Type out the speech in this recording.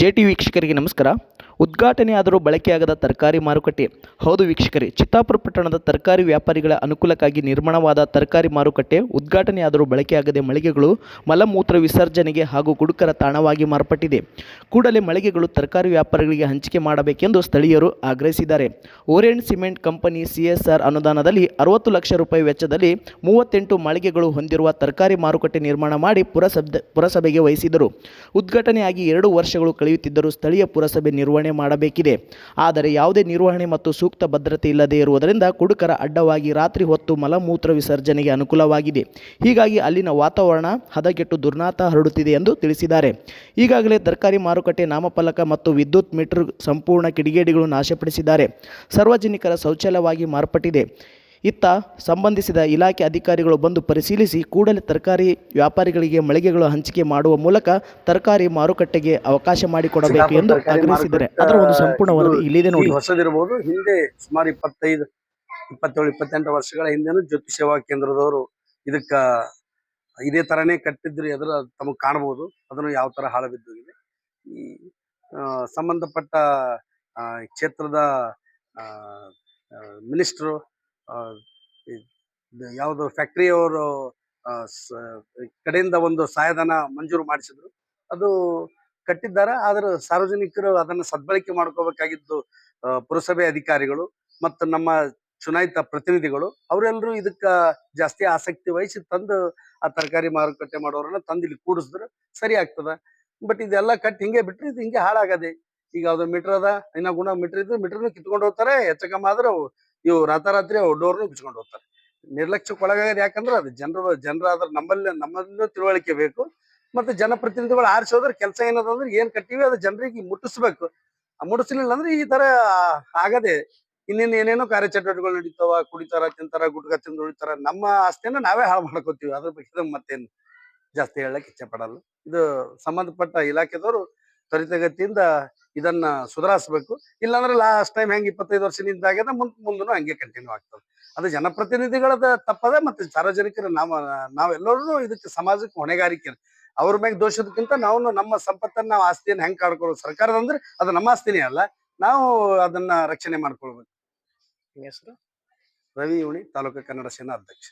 J T ವೀಕ್ಷಕರಿಗೆ ನಮಸ್ಕಾರ. ಉದ್ಘಾಟನೆಯಾದರೂ ಬಳಕೆಯಾಗದ ತರಕಾರಿ ಮಾರುಕಟ್ಟೆ. ಹೌದು ವೀಕ್ಷಕರೇ, ಚಿತ್ತಾಪುರ ಪಟ್ಟಣದ ತರಕಾರಿ ವ್ಯಾಪಾರಿಗಳ ಅನುಕೂಲಕ್ಕಾಗಿ ನಿರ್ಮಾಣವಾದ ತರಕಾರಿ ಮಾರುಕಟ್ಟೆ ಉದ್ಘಾಟನೆಯಾದರೂ ಬಳಕೆಯಾಗದೆ ಮಳಿಗೆಗಳು ಮಲಮೂತ್ರ ವಿಸರ್ಜನೆಗೆ ಹಾಗೂ ಗುಡುಕರ ತಾಣವಾಗಿ ಮಾರ್ಪಟ್ಟಿದೆ. ಕೂಡಲೇ ಮಳಿಗೆಗಳು ತರಕಾರಿ ವ್ಯಾಪಾರಿಗಳಿಗೆ ಹಂಚಿಕೆ ಮಾಡಬೇಕೆಂದು ಸ್ಥಳೀಯರು ಆಗ್ರಹಿಸಿದ್ದಾರೆ. ಓರಿಯಂಟ್ ಸಿಮೆಂಟ್ ಕಂಪನಿ ಸಿಎಸ್ಆರ್ ಅನುದಾನದಲ್ಲಿ ಅರವತ್ತು ಲಕ್ಷ ರೂಪಾಯಿ ವೆಚ್ಚದಲ್ಲಿ ಮೂವತ್ತೆಂಟು ಮಳಿಗೆಗಳು ಹೊಂದಿರುವ ತರಕಾರಿ ಮಾರುಕಟ್ಟೆ ನಿರ್ಮಾಣ ಮಾಡಿ ಪುರಸಭೆ, ಪುರಸಭೆಗೆ ವಹಿಸಿದರು. ಉದ್ಘಾಟನೆಯಾಗಿ ಎರಡು ವರ್ಷಗಳು ಕಳೆಯುತ್ತಿದ್ದರೂ ಸ್ಥಳೀಯ ಪುರಸಭೆ ನಿರ್ವಹಣೆ ಮಾಡಬೇಕಿದೆ. ಆದರೆ ಯಾವುದೇ ನಿರ್ವಹಣೆ ಮತ್ತು ಸೂಕ್ತ ಭದ್ರತೆ ಇಲ್ಲದೇ ಇರುವುದರಿಂದ ಕುಡುಕರ ಅಡ್ಡವಾಗಿ ರಾತ್ರಿ ಹೊತ್ತು ಮಲಮೂತ್ರ ವಿಸರ್ಜನೆಗೆ ಅನುಕೂಲವಾಗಿದೆ. ಹೀಗಾಗಿ ಅಲ್ಲಿನ ವಾತಾವರಣ ಹದಗೆಟ್ಟು ದುರ್ನಾತ ಹರಡುತ್ತಿದೆ ಎಂದು ತಿಳಿಸಿದ್ದಾರೆ. ಈಗಾಗಲೇ ತರಕಾರಿ ಮಾರುಕಟ್ಟೆ, ನಾಮಫಲಕ ಮತ್ತು ವಿದ್ಯುತ್ ಮೀಟರ್ ಸಂಪೂರ್ಣ ಕಿಡಿಗೇಡಿಗಳು ನಾಶಪಡಿಸಿದ್ದಾರೆ. ಸಾರ್ವಜನಿಕರ ಶೌಚಾಲಯವಾಗಿ ಮಾರ್ಪಟ್ಟಿದೆ. ಇತ್ತ ಸಂಬಂಧಿಸಿದ ಇಲಾಖೆ ಅಧಿಕಾರಿಗಳು ಬಂದು ಪರಿಶೀಲಿಸಿ ಕೂಡಲೇ ತರಕಾರಿ ವ್ಯಾಪಾರಿಗಳಿಗೆ ಮಳಿಗೆಗಳು ಹಂಚಿಕೆ ಮಾಡುವ ಮೂಲಕ ತರಕಾರಿ ಮಾರುಕಟ್ಟೆಗೆ ಅವಕಾಶ ಮಾಡಿಕೊಡಬೇಕು ಎಂದು ಆಗ್ರಹಿಸಿದ್ದಾರೆ. ಅದರ ಒಂದು ಸಂಪೂರ್ಣ ವರದಿ ಇಲ್ಲಿದೆ ನೋಡಿ. ಹೊಸದಿರಬಹುದು ಹಿಂದೆ ಸುಮಾರು ಇಪ್ಪತ್ತೈದು ಇಪ್ಪತ್ತೇಳು ಇಪ್ಪತ್ತೆಂಟು ವರ್ಷಗಳ ಹಿಂದೆನೂ ಜ್ಯೋತಿ ಸೇವಾ ಕೇಂದ್ರದವರು ಇದಕ್ಕ ಇದೇ ತರನೇ ಕಟ್ಟಿದ್ರು ಅದರ ತಮಗೆ ಕಾಣಬಹುದು ಅದನ್ನು ಯಾವ ತರ ಹಾಳು ಬಿದ್ದೋಗಿದೆ. ಈ ಸಂಬಂಧಪಟ್ಟ ಕ್ಷೇತ್ರದ ಮಿನಿಸ್ಟ್ರು ಯಾವುದು ಫ್ಯಾಕ್ಟ್ರಿಯವರು ಕಡೆಯಿಂದ ಒಂದು ಸಹಾಯಧನ ಮಂಜೂರು ಮಾಡಿಸಿದ್ರು. ಅದು ಕಟ್ಟಿದ್ದಾರೆ, ಆದ್ರೆ ಸಾರ್ವಜನಿಕರು ಅದನ್ನ ಸದ್ಬಳಕೆ ಮಾಡ್ಕೋಬೇಕಾಗಿದ್ದು ಪುರಸಭೆ ಅಧಿಕಾರಿಗಳು ಮತ್ತು ನಮ್ಮ ಚುನಾಯಿತ ಪ್ರತಿನಿಧಿಗಳು ಅವರೆಲ್ಲರೂ ಇದಕ್ಕ ಜಾಸ್ತಿ ಆಸಕ್ತಿ ವಹಿಸಿ ತಂದು ಆ ತರಕಾರಿ ಮಾರುಕಟ್ಟೆ ಮಾಡೋರನ್ನ ತಂದು ಇಲ್ಲಿ ಕೂಡಿಸಿದ್ರು, ಸರಿ ಆಗ್ತದ. ಬಟ್ ಇದೆಲ್ಲ ಕಟ್ಟಿ ಹಿಂಗೆ ಬಿಟ್ರೆ ಇದು ಹಿಂಗೆ ಹಾಳಾಗದೆ, ಈಗ ಅದು ಮೀಟರ್ ಅದ, ಇನ್ನ ಗುಣ ಮೀಟರ್ ಇದ್ರೆ ಮೀಟರ್ನು ಕಿತ್ಕೊಂಡು ಹೋಗ್ತಾರೆ ಹೆಚ್ಚು ಕಮ್ಮಿ ಆದ್ರೆ ಇವು ರಾತಾರಾತ್ರಿ ಡೋರ್ ಡೋರ್ನು ಬಿಚ್ಕೊಂಡು ಹೋಗ್ತಾರೆ. ನಿರ್ಲಕ್ಷ್ಯಕ್ಕೆ ಒಳಗಾಗದು ಯಾಕಂದ್ರೆ ಅದು ಜನರು, ಜನರಾದ್ರ ನಮ್ಮಲ್ಲಿ, ನಮ್ಮಲ್ಲೂ ತಿಳುವಳಿಕೆ ಬೇಕು. ಮತ್ತೆ ಜನಪ್ರತಿನಿಧಿಗಳು ಆರಿಸೋದ್ರ ಕೆಲಸ ಏನದ ಅಂದ್ರೆ ಏನ್ ಕಟ್ಟಿವಿ? ಅದು ಜನರಿಗೆ ಮುಟ್ಟಿಸ್ಬೇಕು. ಮುಟ್ಟಿಸ್ಲಿಲ್ಲ ಅಂದ್ರೆ ಈ ತರ ಆಗದೆ ಇನ್ನೇನ್ ಏನೇನೋ ಕಾರ್ಯಚಟುವಟಿಕೆಗಳು ನಡೀತಾವ? ಕುಡಿತಾರ, ತಿಂತಾರ, ಗುಟ್ಕ ತಿಂದು ಉಳಿತಾರ? ನಮ್ಮ ಆಸ್ತಿಯನ್ನ ನಾವೇ ಹಾಳು ಮಾಡ್ಕೋತೀವಿ. ಅದ್ರ ಬಗ್ಗೆ ಮತ್ತೇನು ಜಾಸ್ತಿ ಹೇಳಕ್ ಇಚ್ಛೆ ಪಡಲ್ಲ. ಇದು ಸಂಬಂಧಪಟ್ಟ ಇಲಾಖೆದವರು ತ್ವರಿತಗತಿಯಿಂದ ಇದನ್ನ ಸುಧಾರಿಸಬೇಕು. ಇಲ್ಲಾಂದ್ರೆ ಲಾಸ್ಟ್ ಟೈಮ್ ಹೆಂಗ್ ಇಪ್ಪತ್ತೈದು ವರ್ಷದಿಂದ ಆಗ್ಯದ ಮುಂದ್ ಮುಂದೂ ಹಂಗೆ ಕಂಟಿನ್ಯೂ ಆಗ್ತದೆ. ಅದು ಜನಪ್ರತಿನಿಧಿಗಳದ ತಪ್ಪದ ಮತ್ತೆ ಸಾರ್ವಜನಿಕರ ನಾವು ನಾವೆಲ್ಲರೂ ಇದಕ್ಕೆ ಸಮಾಜಕ್ಕೆ ಹೊಣೆಗಾರಿಕೆ ಅವ್ರ ಮ್ಯಾಗ ದೋಷದಕ್ಕಿಂತ ನಾವು ನಮ್ಮ ಸಂಪತ್ತನ್ನ ನಾವು ಆಸ್ತಿಯನ್ನ ಹೆಂಗ್ ಕಾಡ್ಕೊಳ್ಳೋದು? ಸರ್ಕಾರದ ಅಂದ್ರೆ ಅದು ನಮ್ಮ ಆಸ್ತಿನೇ ಅಲ್ಲ ನಾವು ಅದನ್ನ ರಕ್ಷಣೆ ಮಾಡ್ಕೊಳ್ಬೇಕು. ಹೆಸರು? ರವಿ ಉಣಿ ತಾಲೂಕು ಕನ್ನಡ ಸೇನಾ ಅಧ್ಯಕ್ಷ.